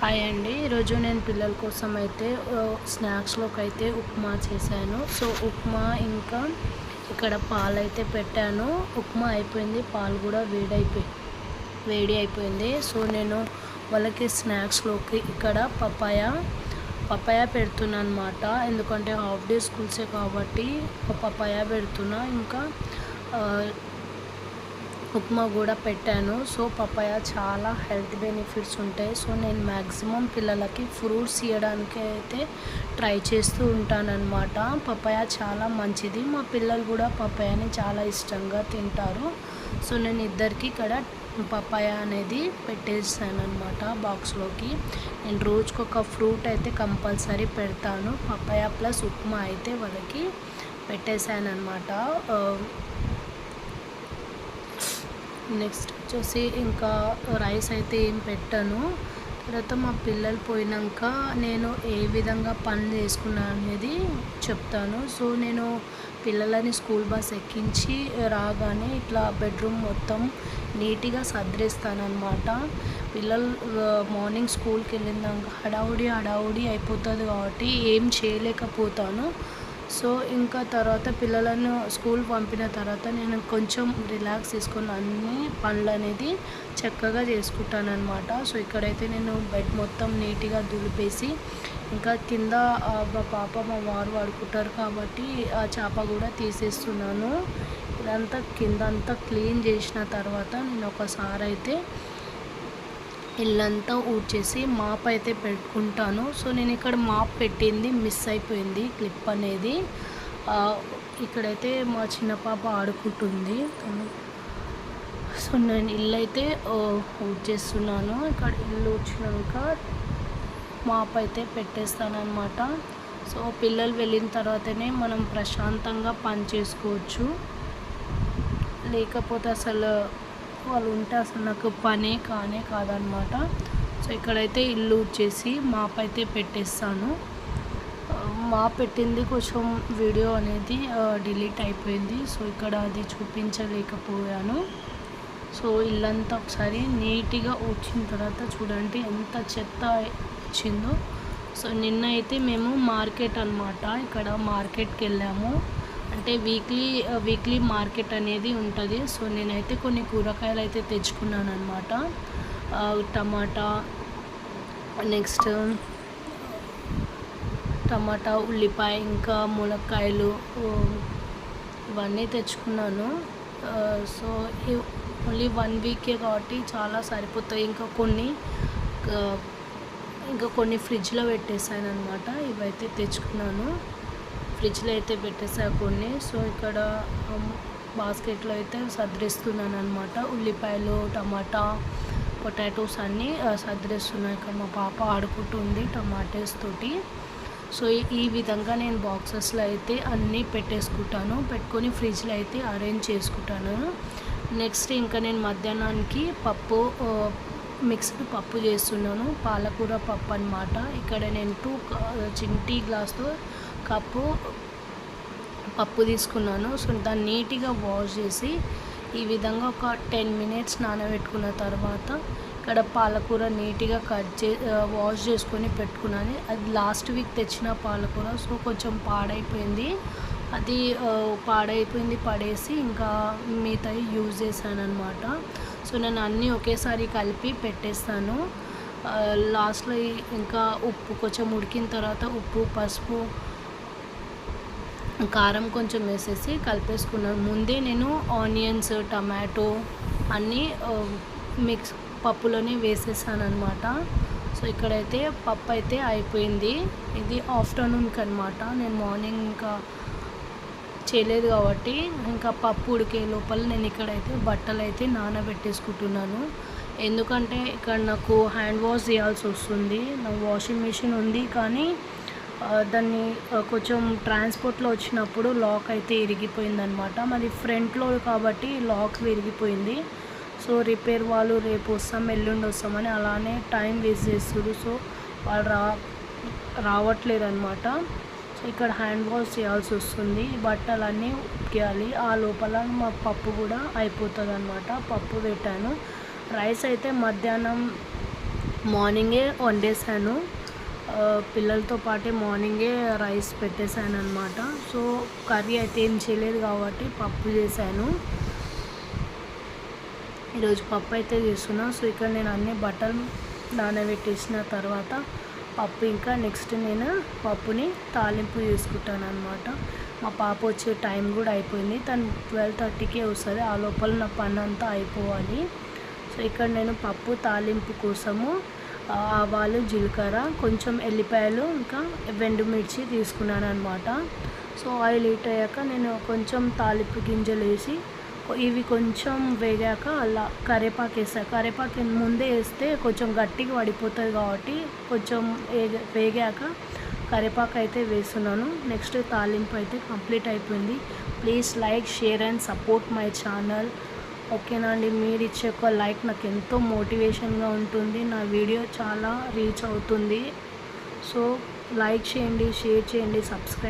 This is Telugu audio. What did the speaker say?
హాయ్ అండి. ఈరోజు నేను పిల్లల కోసం అయితే స్నాక్స్లోకి అయితే ఉప్మా చేశాను. సో ఉప్మా ఇంకా ఇక్కడ పాలు అయితే పెట్టాను. ఉప్మా అయిపోయింది. పాలు కూడా వేడైపోయి వేడి అయిపోయింది. సో నేను వాళ్ళకి స్నాక్స్లోకి ఇక్కడ పపాయ పపాయ పెడుతున్నా అనమాట ఎందుకంటే హాఫ్ డే స్కూల్సే కాబట్టి పపాయ పెడుతున్నా. ఇంకా ఉప్మా కూడా పెట్టాను. సో పపాయ చాలా హెల్త్ బెనిఫిట్స్ ఉంటాయి. సో నేను మ్యాక్సిమం పిల్లలకి ఫ్రూట్స్ ఇవ్వడానికి అయితే ట్రై చేస్తూ ఉంటానన్నమాట. పపాయ చాలా మంచిది. మా పిల్లలు కూడా పపాయని చాలా ఇష్టంగా తింటారు. సో నేను ఇద్దరికి ఇక్కడ పపాయ అనేది పెట్టేసాను అనమాట బాక్స్లోకి. నేను రోజుకు ఒక ఫ్రూట్ అయితే కంపల్సరీ పెడతాను. పపాయ ప్లస్ ఉప్మా అయితే వాళ్ళకి పెట్టేశాను అనమాట నెక్స్ట్ వచ్చేసి ఇంకా రైస్ అయితే ఏం పెట్టను. తర్వాత మా పిల్లలు పోయినాక నేను ఏ విధంగా పని చేసుకున్నాను అనేది చెప్తాను. సో నేను పిల్లలని స్కూల్ బస్ ఎక్కించి రాగానే ఇట్లా బెడ్రూమ్ మొత్తం నీట్గా సర్దేస్తానమాట పిల్లలు మార్నింగ్ స్కూల్కి వెళ్ళినాక హడావుడి హడావుడి అయిపోతుంది కాబట్టి ఏం చేయలేకపోతాను. సో ఇంకా తర్వాత పిల్లలను స్కూల్ పంపిన తర్వాత నేను కొంచెం రిలాక్స్ తీసుకొని అన్ని పనులు అనేది చక్కగా చేసుకుంటాను అనమాట సో ఇక్కడైతే నేను బెడ్ మొత్తం నీట్గా దులిపేసి ఇంకా కింద మా పాప మా వారు వాడుకుంటారు కాబట్టి ఆ చేప కూడా తీసేస్తున్నాను. ఇదంతా కింద అంతా క్లీన్ చేసిన తర్వాత నేను ఒకసారి అయితే ఇల్లంతా ఊడ్చేసి మాప్ అయితే పెట్టుకుంటాను. సో నేను ఇక్కడ మాప్ పెట్టింది మిస్ అయిపోయింది క్లిప్ అనేది. ఇక్కడైతే మా చిన్న పాప ఆడుకుంటుంది. సో నేను ఇల్లు అయితే ఊడ్చేస్తున్నాను. ఇక్కడ ఇల్లు ఊడ్చినాక మాప్ అయితే పెట్టేస్తానమాట సో పిల్లలు వెళ్ళిన తర్వాతనే మనం ప్రశాంతంగా పని చేసుకోవచ్చు. లేకపోతే అసలు వాళ్ళు ఉంటే అసలు నాకు పనే కానే కాదనమాట. సో ఇక్కడైతే ఇల్లు వచ్చేసి మాప్ అయితే పెట్టేస్తాను మా పెట్టింది కొంచెం వీడియో అనేది డిలీట్ అయిపోయింది. సో ఇక్కడ అది చూపించలేకపోయాను. సో ఇల్లంతా ఒకసారి నీట్గా వచ్చిన తర్వాత చూడండి ఎంత చెత్త వచ్చిందో. సో నిన్న అయితే మేము మార్కెట్ అనమాట ఇక్కడ మార్కెట్కి వెళ్ళాము. అంటే వీక్లీ వీక్లీ మార్కెట్ అనేది ఉంటుంది. సో నేనైతే కొన్ని కూరగాయలు అయితే తెచ్చుకున్నాను అనమాట టమాటా నెక్స్ట్ టమాటా ఉల్లిపాయ ఇంకా ములక్కాయలు ఇవన్నీ తెచ్చుకున్నాను. సో ఓన్లీ వన్ వీకే కాబట్టి చాలా సరిపోతాయి. ఇంకా కొన్ని ఇంకా కొన్ని ఫ్రిడ్జ్లో పెట్టేసాను అనమాట ఇవైతే తెచ్చుకున్నాను. ఫ్రిడ్జ్లో అయితే పెట్టేసా కొన్ని. సో ఇక్కడ బాస్కెట్లో అయితే సర్దిస్తున్నాను అనమాట ఉల్లిపాయలు టమాటా పొటాటోస్ అన్నీ ఆ, ఇక్కడ మా పాప ఆడుకుంటుంది టమాటోస్ తోటి. సో ఈ- విధంగా నేను బాక్సెస్లో అయితే అన్నీ పెట్టేసుకుంటాను. పెట్టుకొని ఫ్రిడ్జ్లో అయితే అరేంజ్ చేసుకుంటాను. నెక్స్ట్ ఇంకా నేను మధ్యాహ్నానికి పప్పు మిక్స్డ్ పప్పు చేస్తున్నాను. పాలకూర పప్పు అనమాట ఇక్కడ నేను టూ చిన్న టీ గ్లాస్తో కప్పు పప్పు తీసుకున్నాను. సో దాన్ని నీట్గా వాష్ చేసి ఈ విధంగా ఒక టెన్ మినిట్స్ నానబెట్టుకున్న తర్వాత ఇక్కడ పాలకూర నీట్గా కట్ చే వాష్ చేసుకొని పెట్టుకున్నాను. అది లాస్ట్ వీక్ తెచ్చిన పాలకూర సో కొంచెం పాడైపోయింది. అది పాడైపోయింది పడేసి ఇంకా మిగతా యూజ్ చేశాను అనమాట సో నేను అన్నీ ఒకేసారి కలిపి పెట్టేస్తాను. లాస్ట్లో ఇంకా ఉప్పు కొంచెం ఉడికిన తర్వాత ఉప్పు పసుపు కారం కొంచెం వేసేసి కలిపేసుకున్నాను. ముందే నేను ఆనియన్స్ టమాటో అన్నీ మిక్స్ పప్పులోనే వేసేసాను అనమాట సో ఇక్కడైతే పప్పు అయితే అయిపోయింది. ఇది ఆఫ్టర్నూన్కి అనమాట నేను మార్నింగ్ ఇంకా చేయలేదు కాబట్టి ఇంకా పప్పు ఉడికే లోపల నేను ఇక్కడైతే బట్టలు అయితే నానబెట్టేసుకుంటున్నాను. ఎందుకంటే ఇక్కడ నాకు హ్యాండ్ వాష్ చేయాల్సి వస్తుంది. నా వాషింగ్ మిషన్ ఉంది కానీ దాన్ని కొంచెం ట్రాన్స్పోర్ట్లో వచ్చినప్పుడు లాక్ అయితే ఇరిగిపోయిందనమాట మరి ఫ్రంట్లో కాబట్టి లాక్ విరిగిపోయింది. సో రిపేర్ వాళ్ళు రేపు వస్తాం ఎల్లుండి వస్తామని అలానే టైం వేస్ట్ చేస్తారు సో వాళ్ళు రా రావట్లేదు అనమాట సో ఇక్కడ హ్యాండ్ వాష్ చేయాల్సి వస్తుంది. బట్టలన్నీ ఉతికేయాలి. ఆ లోపల మా పప్పు కూడా అయిపోతుంది అనమాట పప్పు పెట్టాను. రైస్ అయితే మధ్యాహ్నం మార్నింగే వండేసాను పిల్లలతో పాటే మార్నింగే రైస్ పెట్టేశాను అనమాట సో కర్రీ అయితే ఏం చేయలేదు కాబట్టి పప్పు చేశాను. ఈరోజు పప్పు అయితే చేస్తున్నా. సో ఇక్కడ నేను అన్ని బట్టలు నానబెట్టేసిన తర్వాత పప్పు ఇంకా నెక్స్ట్ నేను పప్పుని తాలింపు చేసుకుంటాను అనమాట మా పాప వచ్చే టైం కూడా అయిపోయింది. తను ట్వెల్వ్ థర్టీకే వస్తుంది. ఆ లోపల నా పని అంతా అయిపోవాలి. సో ఇక్కడ నేను పప్పు తాలింపు కోసము ఆవాలు జీలకర్ర కొంచెం ఎల్లిపాయలు ఇంకా వెండుమిర్చి తీసుకున్నాను అనమాట సో ఆయిల్ హీట్ అయ్యాక నేను కొంచెం తాలింపు గింజలు వేసి ఇవి కొంచెం వేగాక అలా కరేపాకు వేస్తాను కరివేపాకు ముందే వేస్తే కొంచెం గట్టిగా పడిపోతుంది కాబట్టి కొంచెం వేగాక కరివేపాకు అయితే వేస్తున్నాను. నెక్స్ట్ తాలింపు అయితే కంప్లీట్ అయిపోయింది. Please like share and support my channel. ఓకేనా అండి? మీరు ఇచ్చే ఒక లైక్ నాకు ఎంతో మోటివేషన్గా ఉంటుంది. నా వీడియో చాలా రీచ్ అవుతుంది. సో లైక్ చేయండి షేర్ చేయండి సబ్స్క్రైబ్